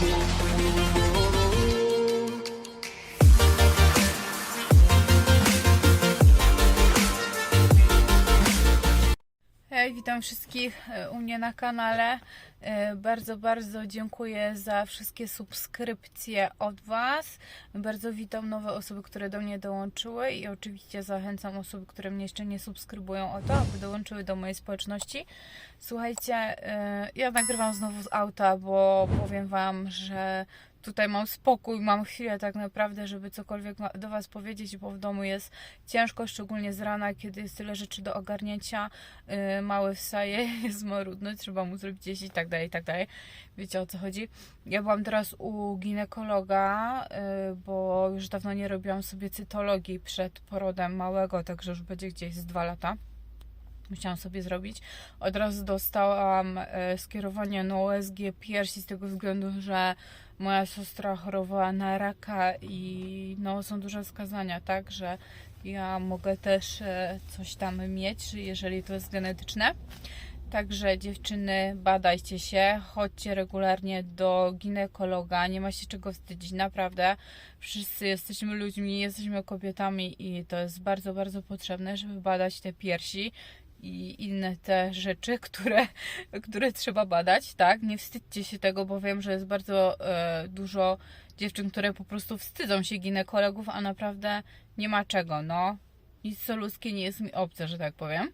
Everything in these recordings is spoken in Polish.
Thank you. Witam wszystkich e, u mnie na kanale. E, Bardzo, bardzo dziękuję za wszystkie subskrypcje od Was. Bardzo witam nowe osoby, które do mnie dołączyły i oczywiście zachęcam osoby, które mnie jeszcze nie subskrybują o to, aby dołączyły do mojej społeczności. Słuchajcie, e, ja nagrywam znowu z auta, bo powiem Wam, że tutaj mam spokój, mam chwilę tak naprawdę, żeby cokolwiek do Was powiedzieć, bo w domu jest ciężko, szczególnie z rana, kiedy jest tyle rzeczy do ogarnięcia. Yy, mały wstaje, jest marudny, trzeba mu zrobić jeść i tak dalej, i tak dalej. Wiecie o co chodzi. Ja byłam teraz u ginekologa, yy, bo już dawno nie robiłam sobie cytologii przed porodem małego, także już będzie gdzieś z dwa lata. Musiałam sobie zrobić. Od razu dostałam e, skierowanie na OSG piersi z tego względu, że moja siostra chorowała na raka i no, są duże wskazania, tak, że ja mogę też e, coś tam mieć, jeżeli to jest genetyczne. Także dziewczyny, badajcie się, chodźcie regularnie do ginekologa, nie ma się czego wstydzić, naprawdę. Wszyscy jesteśmy ludźmi, jesteśmy kobietami i to jest bardzo, bardzo potrzebne, żeby badać te piersi i inne te rzeczy, które, które trzeba badać, tak? Nie wstydźcie się tego, bo wiem, że jest bardzo e, dużo dziewczyn, które po prostu wstydzą się ginekologów, a naprawdę nie ma czego, no. Nic co ludzkie nie jest mi obce, że tak powiem.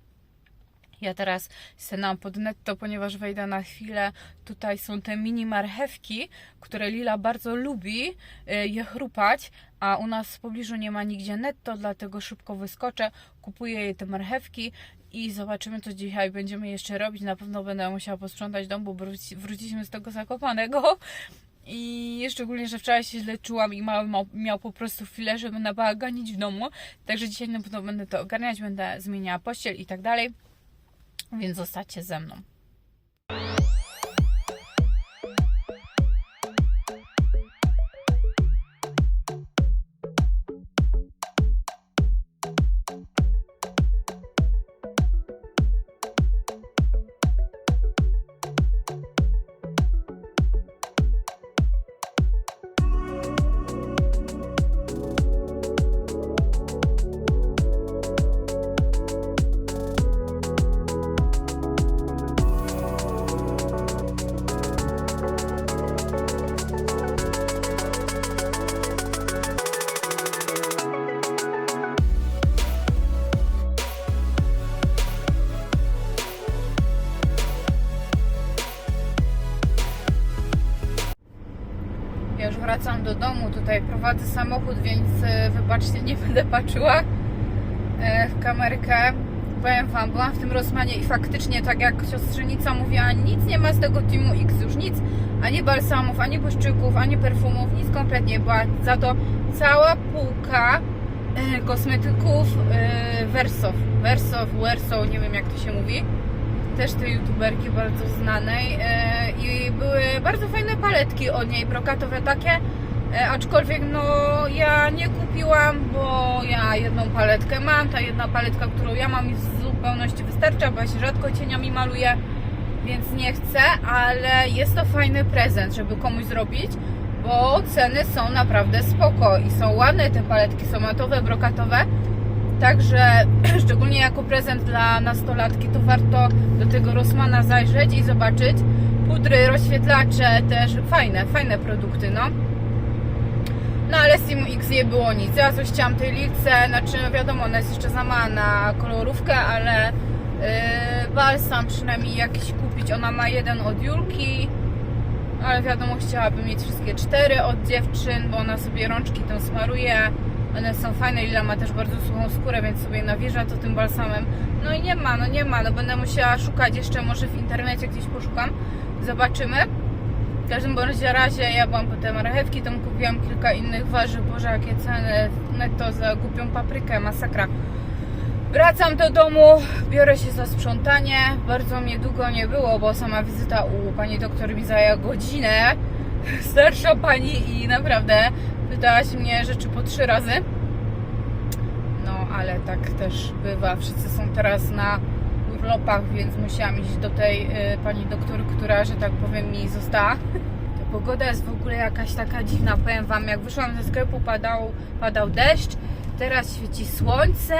Ja teraz stanęłam pod netto, ponieważ wejdę na chwilę. Tutaj są te mini marchewki, które Lila bardzo lubi y, je chrupać, a u nas w pobliżu nie ma nigdzie netto, dlatego szybko wyskoczę, kupuję jej te marchewki i zobaczymy, co dzisiaj będziemy jeszcze robić. Na pewno będę musiała posprzątać dom, bo wróci, wróciliśmy z tego zakopanego. I szczególnie, że wczoraj się źle czułam i mały miał, po prostu chwilę, żeby nabaganić w domu. Także dzisiaj na pewno będę to ogarniać, będę zmieniała pościel i tak dalej. Więc zostańcie ze mną. Wracam do domu, tutaj prowadzę samochód, więc e, wybaczcie, nie będę patrzyła e, w kamerkę. Powiem Wam, byłam w tym Rosmanie i faktycznie, tak jak siostrzenica mówiła, nic nie ma z tego Teamu X, już nic, ani balsamów, ani błyszczyków, ani perfumów, nic kompletnie. Była za to cała półka e, kosmetyków Versow, Versow, Wersow, nie wiem jak to się mówi też tej youtuberki bardzo znanej e, i były bardzo fajne paletki od niej, brokatowe takie, e, aczkolwiek no ja nie kupiłam, bo ja jedną paletkę mam, ta jedna paletka, którą ja mam w zupełności wystarcza, bo ja się rzadko cieniami maluję, więc nie chcę, ale jest to fajny prezent, żeby komuś zrobić, bo ceny są naprawdę spoko i są ładne te paletki, są matowe, brokatowe, Także szczególnie jako prezent dla nastolatki to warto do tego Rossmana zajrzeć i zobaczyć. Pudry, rozświetlacze też fajne, fajne produkty, no. No ale Team X nie było nic. Ja coś chciałam tej lilce, znaczy no wiadomo, ona jest jeszcze za mała na kolorówkę, ale yy, balsam przynajmniej jakiś kupić. Ona ma jeden od Julki, ale wiadomo, chciałabym mieć wszystkie cztery od dziewczyn, bo ona sobie rączki tą smaruje. One są fajne, Lila ma też bardzo suchą skórę, więc sobie nawierza to tym balsamem. No i nie ma, no nie ma, no będę musiała szukać jeszcze, może w internecie gdzieś poszukam. Zobaczymy. W każdym bądź razie ja byłam po te marchewki, tam kupiłam kilka innych warzyw, boże jakie ceny, netto za głupią paprykę, masakra. Wracam do domu, biorę się za sprzątanie. Bardzo mnie długo nie było, bo sama wizyta u pani doktor mi zajęła godzinę. Starsza pani i naprawdę pytałaś mnie rzeczy po trzy razy. No, ale tak też bywa. Wszyscy są teraz na urlopach, więc musiałam iść do tej y, pani doktor, która, że tak powiem, mi została. To Pogoda jest w ogóle jakaś taka dziwna, powiem Wam, jak wyszłam ze sklepu padał, padał deszcz, teraz świeci słońce,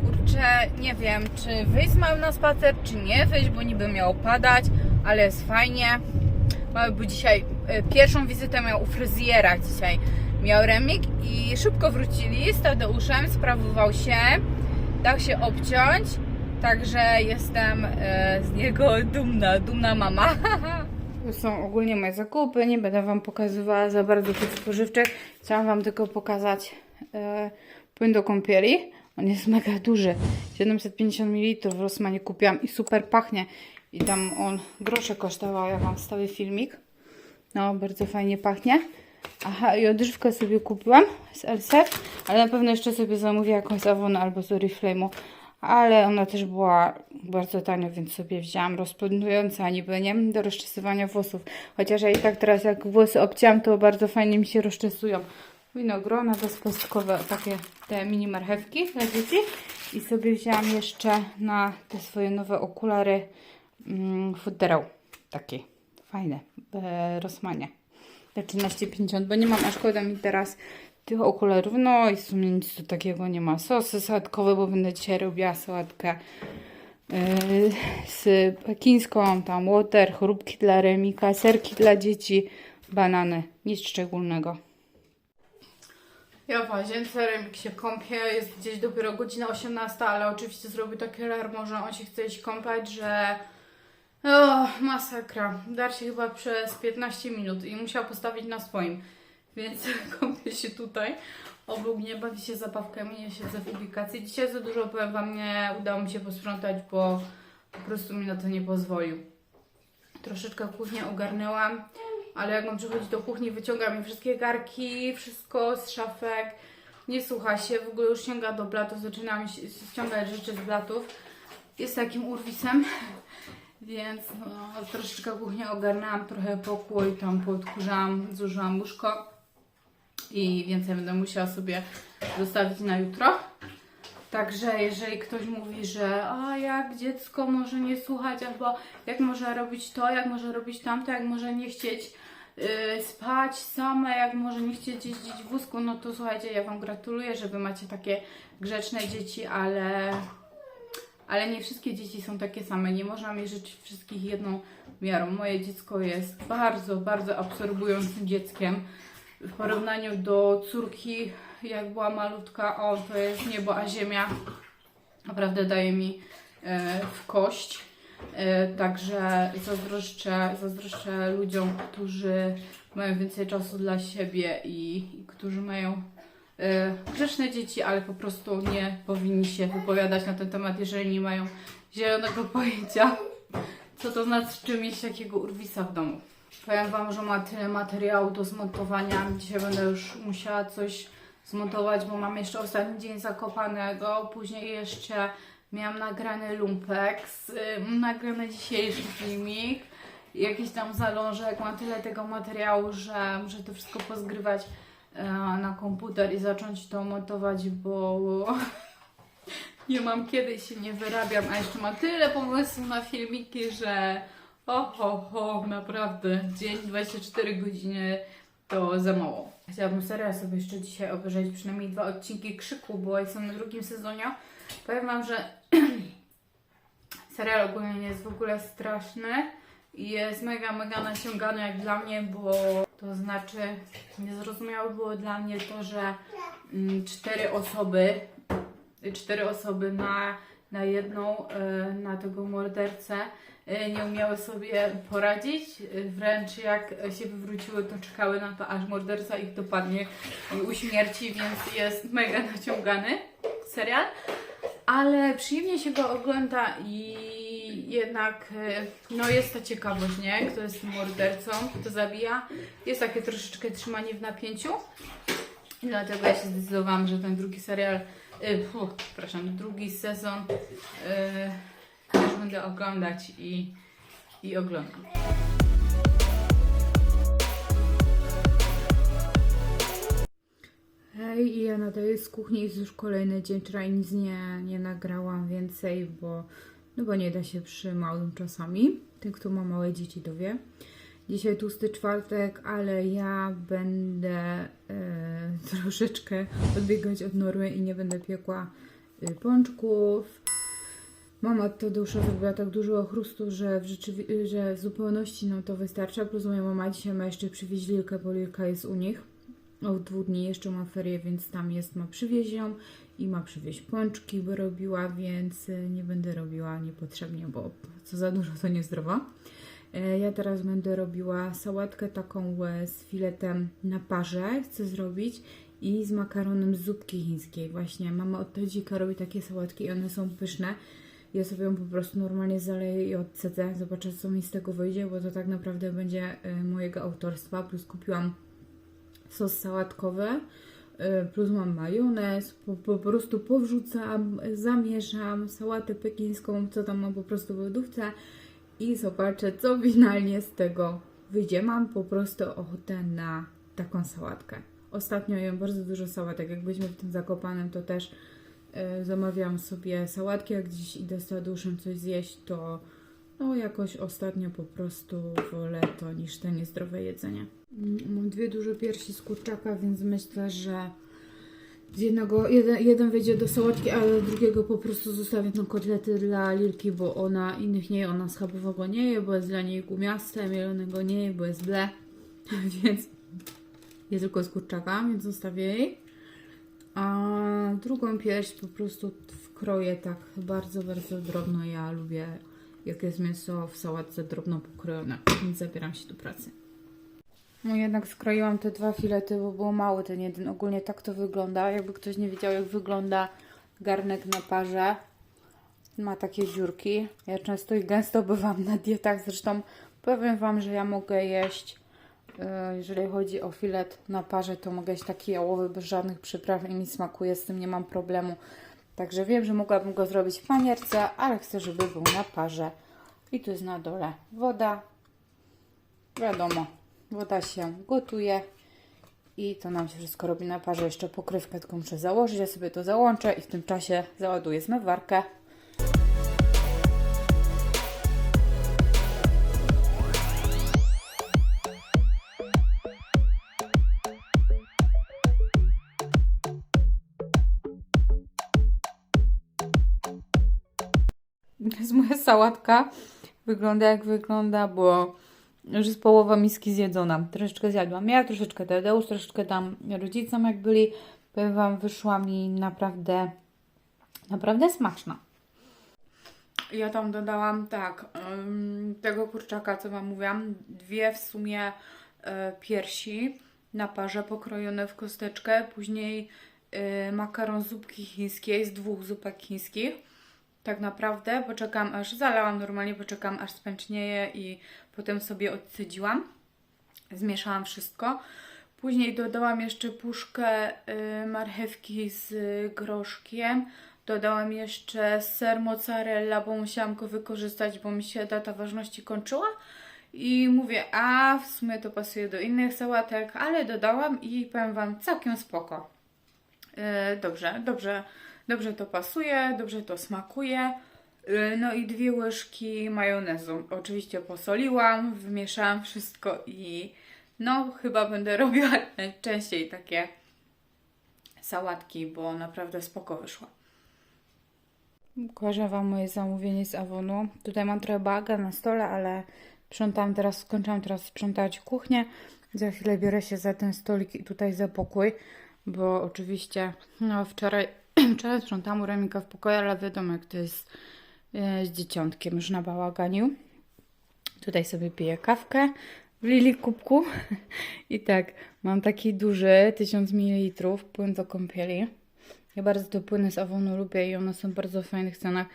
kurczę, nie wiem, czy wyjść z małym na spacer, czy nie wyjść, bo niby miało padać, ale jest fajnie. Mały był dzisiaj, pierwszą wizytę miał u fryzjera dzisiaj. Miał remik i szybko wrócili z Tadeuszem, sprawował się, dał się obciąć, także jestem e, z niego dumna, dumna mama. To są ogólnie moje zakupy, nie będę Wam pokazywała za bardzo tych spożywczych. Chciałam Wam tylko pokazać e, płyn do kąpieli. On jest mega duży, 750 ml w Rossmanie kupiłam i super pachnie. I tam on grosze kosztował, ja Wam wstawię filmik. No, bardzo fajnie pachnie. Aha, i odżywkę sobie kupiłam z LSF, ale na pewno jeszcze sobie zamówię jakąś Avon albo z Oriflame'u. Ale ona też była bardzo tania, więc sobie wzięłam rozpędzająca niby, nie? Do rozczesywania włosów. Chociaż ja i tak teraz jak włosy obcięłam, to bardzo fajnie mi się rozczesują. Winogrona bezpestkowe, takie te mini marchewki dla dzieci. I sobie wzięłam jeszcze na te swoje nowe okulary mm, futerał. Takie fajne, w Rossmanie. Te 13,50, bo nie mam, a szkoda mi teraz tych okularów. No i w sumie nic tu takiego nie ma. Sosy sałatkowe, bo będę dzisiaj robiła sałatkę yy, z pekińską, tam water, chrupki dla Remika, serki dla dzieci, banany. Nic szczególnego. Ja w łazience, Remik się kąpie, jest gdzieś dopiero godzina 18, ale oczywiście zrobił takie alarm, że on się chce iść kąpać, że o, masakra. Dar się chyba przez 15 minut i musiał postawić na swoim. Więc kąpię się tutaj. Obok mnie bawi się zabawkami, ja siedzę w ubikacji. Dzisiaj za dużo, powiem Wam, nie udało mi się posprzątać, bo po prostu mi na to nie pozwolił. Troszeczkę kuchnię ogarnęłam, ale jak on przychodzi do kuchni, wyciąga mi wszystkie garki, wszystko z szafek. Nie słucha się, w ogóle już sięga do blatów, zaczyna mi się ściągać rzeczy z blatów. Jest takim urwisem. Więc no, troszeczkę kuchnię ogarnęłam, trochę pokój, tam podkurzałam, zużyłam łóżko i więcej będę musiała sobie zostawić na jutro. Także jeżeli ktoś mówi, że a jak dziecko może nie słuchać, albo jak może robić to, jak może robić tamto, jak może nie chcieć yy, spać same, jak może nie chcieć jeździć w wózku, no to słuchajcie, ja Wam gratuluję, że Wy macie takie grzeczne dzieci, ale ale nie wszystkie dzieci są takie same. Nie można mierzyć wszystkich jedną miarą. Moje dziecko jest bardzo, bardzo absorbującym dzieckiem. W porównaniu do córki, jak była malutka, o to jest niebo a ziemia. Naprawdę daje mi e, w kość. E, także zazdroszczę, zazdroszczę ludziom, którzy mają więcej czasu dla siebie i, i którzy mają grzeczne dzieci, ale po prostu nie powinni się wypowiadać na ten temat, jeżeli nie mają zielonego pojęcia, co to znaczy, czy mieć takiego urwisa w domu. Powiem Wam, że ma tyle materiału do zmontowania. Dzisiaj będę już musiała coś zmontować, bo mam jeszcze ostatni dzień zakopanego. Później jeszcze miałam nagrany lumpeks, ym, nagrany dzisiejszy filmik, jakiś tam zalążek. Mam tyle tego materiału, że muszę to wszystko pozgrywać na komputer i zacząć to montować, bo nie mam kiedy się nie wyrabiam, a jeszcze mam tyle pomysłów na filmiki, że ho, ho, ho, naprawdę dzień 24 godziny to za mało. Chciałabym serial sobie jeszcze dzisiaj obejrzeć przynajmniej dwa odcinki Krzyku, bo jestem na drugim sezonie. Powiem Wam, że serial ogólnie jest w ogóle straszny i jest mega, mega naciągany jak dla mnie, bo to znaczy niezrozumiałe było dla mnie to, że mm, cztery osoby cztery osoby na, na jedną, e, na tego mordercę e, nie umiały sobie poradzić. Wręcz jak się wywróciły, to czekały na to, aż morderca ich dopadnie i uśmierci, więc jest mega naciągany serial. Ale przyjemnie się go ogląda i jednak e, no jest ta ciekawość, nie? Kto jest mordercą, kto zabija. Jest takie troszeczkę trzymanie w napięciu. I dlatego ja się zdecydowałam, że ten drugi serial, y, fu, przepraszam, drugi sezon y, też będę oglądać i, i oglądam. Hej, ja nadaję z kuchni, jest już kolejny dzień, wczoraj nic nie, nie nagrałam więcej, bo, no bo nie da się przy małym czasami. Ten, kto ma małe dzieci, to wie. Dzisiaj tłusty czwartek, ale ja będę e, troszeczkę odbiegać od normy i nie będę piekła y, pączków. Mama Tadeusza zrobiła tak dużo chrustu, że w, że w zupełności nam to wystarcza. Plus moja mama dzisiaj ma jeszcze przywieźć Lilkę, bo Lilka jest u nich. Od dwóch dni jeszcze ma ferie, więc tam jest, ma przywieźć ją i ma przywieźć pączki, by robiła, więc y, nie będę robiła niepotrzebnie, bo co za dużo to niezdrowo. E, Ja teraz będę robiła sałatkę taką e, z filetem na parze, chcę zrobić i z makaronem z zupki chińskiej. Właśnie mama od Tadzika robi takie sałatki i one są pyszne. Ja sobie ją po prostu normalnie zaleję i odcedzę. Zobaczę, co mi z tego wyjdzie, bo to tak naprawdę będzie e, mojego autorstwa. Plus kupiłam sos sałatkowy, plus mam majonez, po, po prostu powrzucam, zamieszam sałatę pekińską, co tam mam po prostu w lodówce i zobaczę, co finalnie z tego wyjdzie. Mam po prostu ochotę na taką sałatkę. Ostatnio jem bardzo dużo sałatek. Jak byliśmy w tym Zakopanem, to też y, zamawiałam sobie sałatki, jak gdzieś idę z Tadeuszem coś zjeść, to no jakoś ostatnio po prostu wolę to niż te niezdrowe jedzenie. Mam dwie duże piersi z kurczaka, więc myślę, że z jednego, jeden, jeden wejdzie do sałatki, ale drugiego po prostu zostawię na kotlety dla Lilki, bo ona innych nie je, ona schabowego nie je, bo jest dla niej gumiaste, mielonego nie je, bo jest ble, więc je tylko z kurczaka, więc zostawię jej. A drugą pierś po prostu wkroję tak bardzo, bardzo drobno. Ja lubię, jak jest mięso w sałatce drobno pokrojone, więc zabieram się do pracy. No jednak skroiłam te dwa filety, bo było mały ten jeden. Ogólnie tak to wygląda. Jakby ktoś nie wiedział, jak wygląda garnek na parze. Ma takie dziurki. Ja często i gęsto bywam na dietach. Zresztą powiem Wam, że ja mogę jeść, yy, jeżeli chodzi o filet na parze, to mogę jeść taki jałowy bez żadnych przypraw i mi smakuje. Z tym nie mam problemu. Także wiem, że mogłabym go zrobić w panierce, ale chcę, żeby był na parze. I tu jest na dole woda. Wiadomo, woda się gotuje i to nam się wszystko robi na parze. Jeszcze pokrywkę tylko muszę założyć, ja sobie to załączę i w tym czasie załaduję zmywarkę. Jest moja sałatka. Wygląda jak wygląda, bo już jest połowa miski zjedzona. Troszeczkę zjadłam ja, troszeczkę Tadeusz, troszeczkę dam rodzicom jak byli. Powiem Wam, wyszła mi naprawdę, naprawdę smaczna. Ja tam dodałam tak, tego kurczaka, co Wam mówiłam, dwie w sumie e, piersi na parze pokrojone w kosteczkę, później e, makaron zupki chińskiej, z dwóch zupek chińskich. Tak naprawdę poczekam aż, zalałam normalnie, poczekam aż spęcznieje i potem sobie odcedziłam. Zmieszałam wszystko. Później dodałam jeszcze puszkę y, marchewki z groszkiem. Dodałam jeszcze ser mozzarella, bo musiałam go wykorzystać, bo mi się data ważności kończyła. I mówię, a w sumie to pasuje do innych sałatek, ale dodałam i powiem Wam, całkiem spoko. Yy, dobrze, dobrze, dobrze to pasuje, dobrze to smakuje. Yy, No i dwie łyżki majonezu. Oczywiście posoliłam, wymieszałam wszystko i no chyba będę robiła częściej takie sałatki, bo naprawdę spoko wyszła. Pokażę Wam moje zamówienie z Avonu. Tutaj mam trochę baga na stole, ale sprzątam teraz, skończyłam teraz sprzątać kuchnię. Za chwilę biorę się za ten stolik i tutaj za pokój, bo oczywiście no wczoraj, wczoraj sprzątałam u Remika w pokoju, ale wiadomo jak to jest e, z dzieciątkiem, już na bałaganiu. Tutaj sobie piję kawkę w Lili kubku. I tak, mam taki duży, 1000 ml, płyn do kąpieli. Ja bardzo te płyny z Avonu lubię i one są w bardzo fajnych cenach.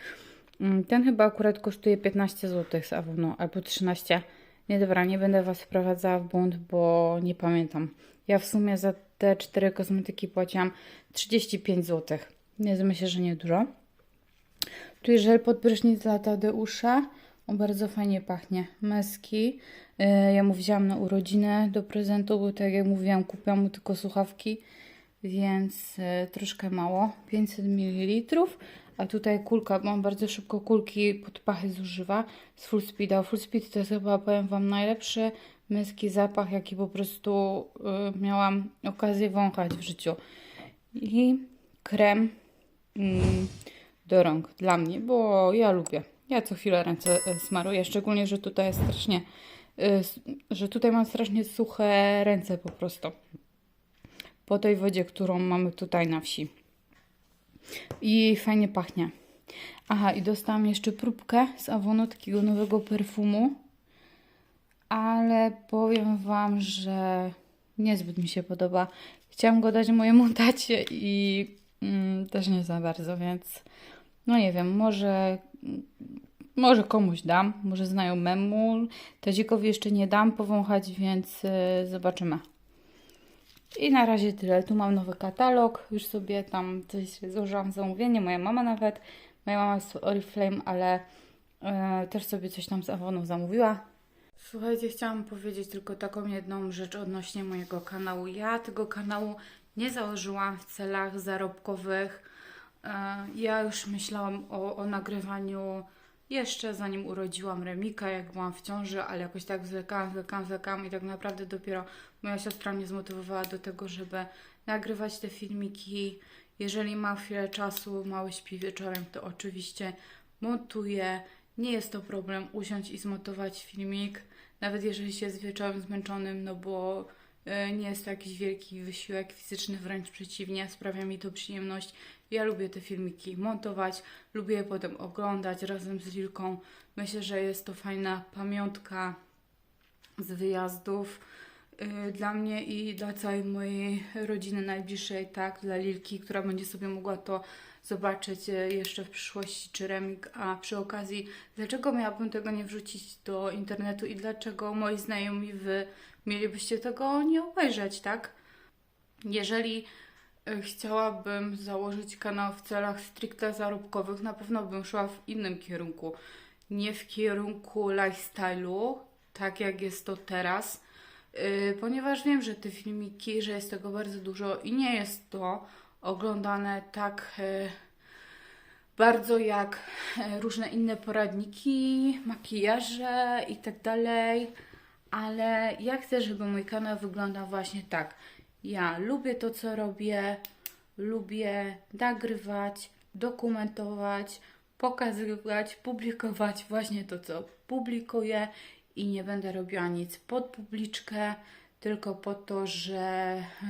Mm, Ten chyba akurat kosztuje 15 zł z Avonu, albo 13. Nie dobra, nie będę Was wprowadzała w błąd, bo nie pamiętam. Ja w sumie za te cztery kosmetyki płaciłam 35 zł. Więc myślę, że nie dużo. Tu jest żel pod prysznic dla Tadeusza. On bardzo fajnie pachnie. Meski. Yy, Ja mu wzięłam na urodziny do prezentu, bo tak jak mówiłam, kupiłam mu tylko słuchawki, więc yy, troszkę mało. 500 ml. A tutaj kulka, bo on bardzo szybko kulki pod pachy zużywa z Full Speeda. Full Speed to jest chyba, powiem Wam, najlepszy męski zapach, jaki po prostu y, miałam okazję wąchać w życiu. I krem mm, do rąk dla mnie, bo ja lubię. Ja co chwilę ręce y, smaruję, szczególnie, że tutaj jest strasznie, y, że tutaj mam strasznie suche ręce po prostu. Po tej wodzie, którą mamy tutaj na wsi. I fajnie pachnie. Aha, i dostałam jeszcze próbkę z Avonu, takiego nowego perfumu. Ale powiem Wam, że niezbyt mi się podoba. Chciałam go dać mojemu tacie i mm, też nie za bardzo, więc no nie wiem, może, może komuś dam, może znajomemu. Tadzikowi jeszcze nie dam powąchać, więc y, zobaczymy. I na razie tyle. Tu mam nowy katalog. Już sobie tam coś złożyłam zamówienie. Moja mama nawet. Moja mama jest z Oriflame, ale e, też sobie coś tam z Avonu zamówiła. Słuchajcie, chciałam powiedzieć tylko taką jedną rzecz odnośnie mojego kanału. Ja tego kanału nie założyłam w celach zarobkowych. E, Ja już myślałam o, o nagrywaniu jeszcze zanim urodziłam Remika, jak byłam w ciąży, ale jakoś tak zwlekałam, zwlekałam, zwlekałam i tak naprawdę dopiero moja siostra mnie zmotywowała do tego, żeby nagrywać te filmiki. Jeżeli mam chwilę czasu, mały śpi wieczorem, to oczywiście montuję. Nie jest to problem usiąść i zmontować filmik, nawet jeżeli się jest wieczorem zmęczonym, no bo e, nie jest to jakiś wielki wysiłek fizyczny, wręcz przeciwnie, sprawia mi to przyjemność. Ja lubię te filmiki montować, lubię je potem oglądać razem z Lilką. Myślę, że jest to fajna pamiątka z wyjazdów y, dla mnie i dla całej mojej rodziny najbliższej, tak, dla Lilki, która będzie sobie mogła to zobaczyć y, jeszcze w przyszłości, czy remik, a przy okazji, dlaczego miałabym tego nie wrzucić do internetu i dlaczego moi znajomi wy mielibyście tego nie obejrzeć, tak? Jeżeli y, chciałabym założyć kanał w celach stricte zarobkowych, na pewno bym szła w innym kierunku. Nie w kierunku lifestyle'u, tak jak jest to teraz, y, ponieważ wiem, że te filmiki, że jest tego bardzo dużo i nie jest to oglądane tak y, bardzo jak e, różne inne poradniki, makijaże i tak ale ja chcę, żeby mój kanał wyglądał właśnie tak. Ja lubię to, co robię, lubię nagrywać, dokumentować, pokazywać, publikować właśnie to, co publikuję i nie będę robiła nic pod publiczkę, tylko po to, że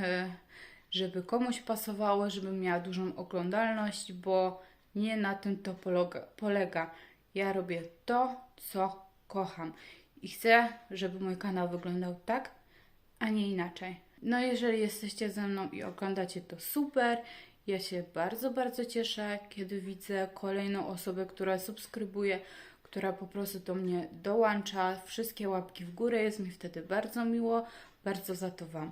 e, żeby komuś pasowało, żebym miała dużą oglądalność, bo nie na tym to polega. Ja robię to, co kocham i chcę, żeby mój kanał wyglądał tak, a nie inaczej. No jeżeli jesteście ze mną i oglądacie to super, ja się bardzo, bardzo cieszę, kiedy widzę kolejną osobę, która subskrybuje, która po prostu do mnie dołącza. Wszystkie łapki w górę, jest mi wtedy bardzo miło. Bardzo za to Wam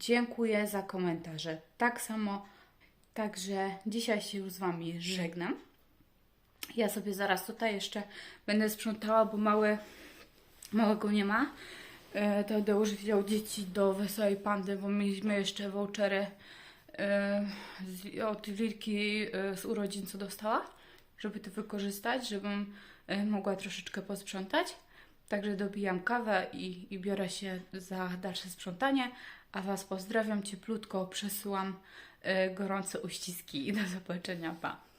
dziękuję za komentarze. Tak samo. Także dzisiaj się już z Wami żegnam. Ja sobie zaraz tutaj jeszcze będę sprzątała, bo mały, małego nie ma. E, Tadeusz wziął dzieci do Wesołej Pandy, bo mieliśmy jeszcze vouchery e, od Wilki e, z urodzin, co dostała, żeby to wykorzystać, żebym e, mogła troszeczkę posprzątać. Także dobijam kawę i, i biorę się za dalsze sprzątanie, a Was pozdrawiam cieplutko, przesyłam e, gorące uściski i do zobaczenia, pa!